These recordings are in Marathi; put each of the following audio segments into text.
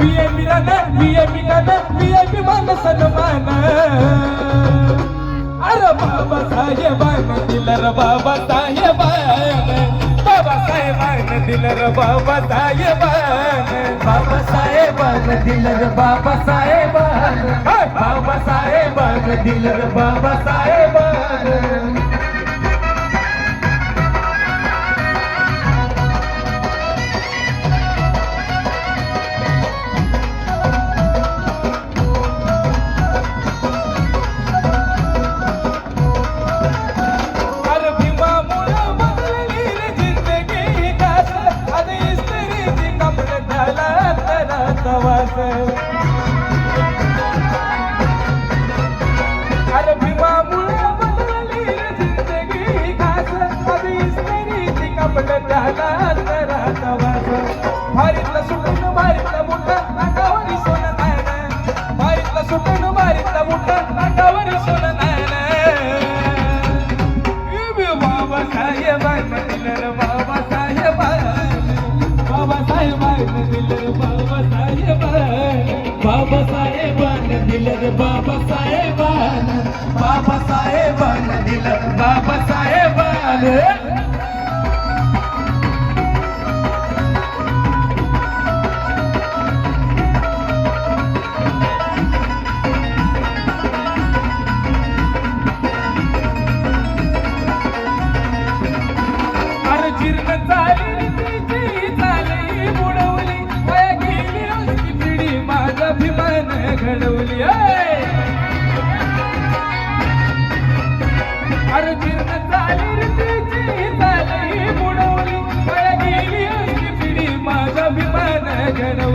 BAP run BAP run BAP मान सन्मान अरे बाबा साहेबान दिलर बाबा साहेबान बाबा साहेबान दिलर बाबा साहेबान बाबा साहेबान दिलर बाबा साहेबान बाबा साहेबान दिलर बाबा साहेबान बाबासाहेबान दिलं बाबासाहेबान बाबासाहेबान दिलं. बाबासाहेबान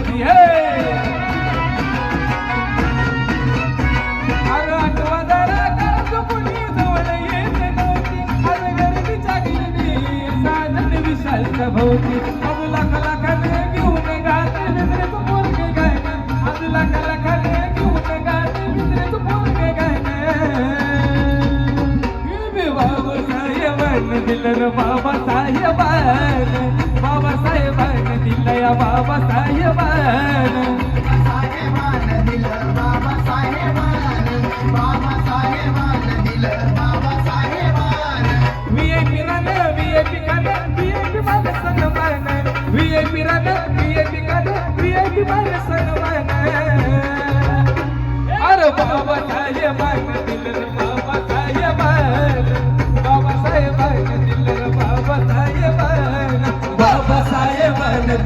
गणपती हे! भोवती. अजूला कलाकाने घेऊन गाते मित्र तू पोरगे गायने. अजूला कलाकाने घेऊन गाते मित्र तू पोरगे गायने. बाबा साहेब दिलं बाबा साहेब बाबासाहेब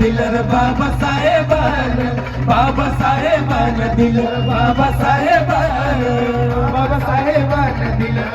दिलर बाबा साहेबान बाबा साहेबान दिलर बाबा साहेबान बाबा साहेबान दिलर